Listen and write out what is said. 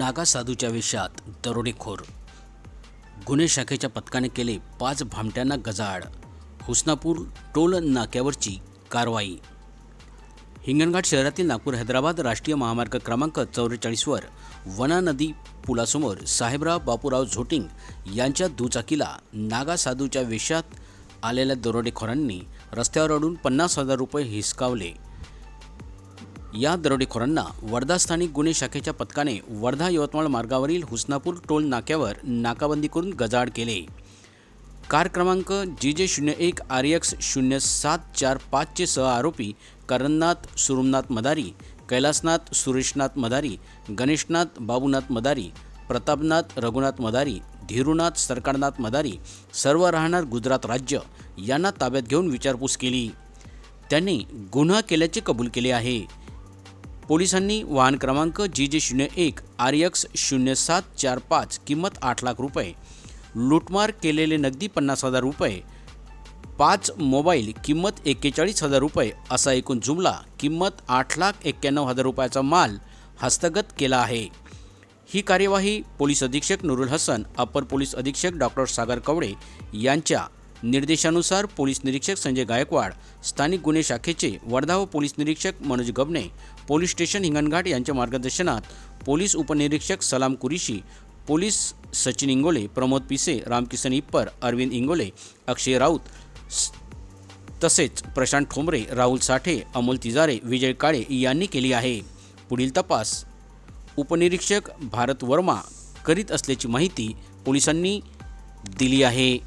नागा साधूच्या वेशात दरोडेखोर गुन्हे शाखेच्या पथकाने केले पाच भामट्यांना गजाआड. हुसनापूर टोल नाक्यावरची कारवाई. हिंगणघाट शहरातील नागपूर हैदराबाद राष्ट्रीय महामार्ग क्रमांक चौवेचाळीसवर वना नदी पुलासमोर साहेबराव बापूराव झोटिंग यांच्या दुचाकीला नागा साधूच्या वेशात आलेल्या दरोडेखोरांनी रस्त्यावर अडून पन्नास हजार रुपये हिसकावले. या दरोडेखोरांना वर्धा स्थानिक गुन्हे शाखेच्या पथकाने वर्धा यवतमाळ मार्गावरील हुसनापूर टोल नाक्यावर नाकाबंदी करून गजाआड केले. कार क्रमांक जी जे शून्य एक आर एक्स शून्य सात चार पाचचे सह आरोपी करणनाथ सुरुमनाथ मदारी कैलासनाथ सुरेशनाथ मदारी गणेशनाथ बाबूनाथ मदारी प्रतापनाथ रघुनाथ मदारी धीरुनाथ सरकारनाथ मदारी सर्व राहणार गुजरात राज्य यांना ताब्यात घेऊन विचारपूस केली. त्यांनी गुन्हा केल्याचे कबूल केले आहे. पोलिसांनी वाहन क्रमांक जी जे शून्य एक आर एक्स शून्य सात चार पाच किंमत आठ लाख रुपये लूटमार केलेले नगदी पन्नास हजार रुपये पाच मोबाईल किंमत एक्केचाळीस हजार रुपये असा एकूण जुमला किंमत आठ लाख एक्क्याण्णव हजार रुपयाचा माल हस्तगत केला आहे. ही कार्यवाही पोलीस अधीक्षक नुरुल हसन अपर पोलीस अधीक्षक डॉक्टर सागर कवडे यांच्या निर्देशानुसार पोलीस निरीक्षक संजय गायकवाड स्थानिक गुन्हे शाखेचे वर्धा व पोलीस निरीक्षक मनोज गबने पोलीस स्टेशन हिंगणघाट यांच्या मार्गदर्शनात पोलीस उपनिरीक्षक सलाम कुरिशी पोलीस सचिन इंगोले प्रमोद पिसे रामकिसन इप्पर अरविंद इंगोले अक्षय राऊत तसेच प्रशांत ठोंबरे राहुल साठे अमोल तिजारे विजय काळे यांनी केली आहे. पुढील तपास. उपनिरीक्षक भारत वर्मा करीत असल्याची माहिती पोलिसांनी दिली आहे.